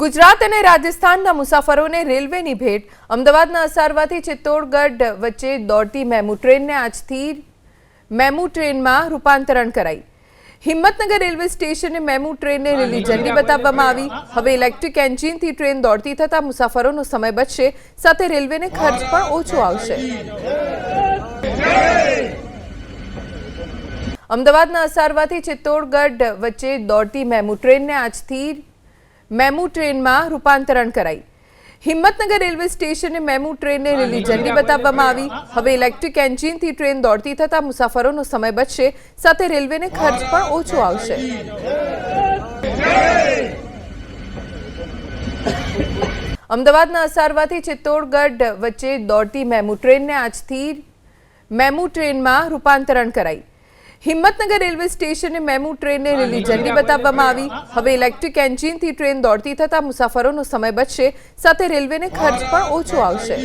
ગુજરાત અને રાજસ્થાનના મુસાફરોને રેલવેની ભેટ. અમદાવાદના અસારવાથી ચિત્તોડગઢ વચ્ચે દોડતી મેમુ ટ્રેનને આજથી મેમુ ટ્રેનમાં રૂપાંતરણ કરાઈ. હિંમતનગર રેલવે સ્ટેશને મેમુ ટ્રેનને લીલી ઝંડી બતાવવામાં આવી. હવે ઇલેક્ટ્રિક એન્જિનથી ટ્રેન દોડતી થતા મુસાફરોનો સમય બચશે. સાથે રેલવેને ખર્ચ પણ ઓછો આવશે. અમદાવાદના અસારવાથી ચિત્તોડગઢ વચ્ચે દોડતી મેમુ ટ્રેનને આજથી મેમુ ટ્રેનમાં રૂપાંતરણ કરાઈ. હિંમતનગર રેલવે સ્ટેશને મેમુ ટ્રેનને લીલી ઝંડી બતાવવામાં આવી. હવે ઇલેક્ટ્રિક એન્જિનથી ટ્રેન દોડતી થતા મુસાફરોનો સમય બચશે. સાથે રેલવેને ખર્ચ પણ ઓછો આવશે. અમદાવાદના અસારવાથી ચિત્તોડગઢ વચ્ચે દોડતી મેમુ ટ્રેનને આજથી મેમુ ટ્રેનમાં રૂપાંતરણ કરાઈ. હિંમતનગર રેલવે સ્ટેશને મેમુ ટ્રેનને લીલી ઝંડી બતાવવામાં આવી. હવે ઇલેક્ટ્રિક એન્જિનથી ટ્રેન દોડતી થતા મુસાફરોનો સમય બચશે. સાથે રેલવેને ખર્ચ પણ ઓછો આવશે.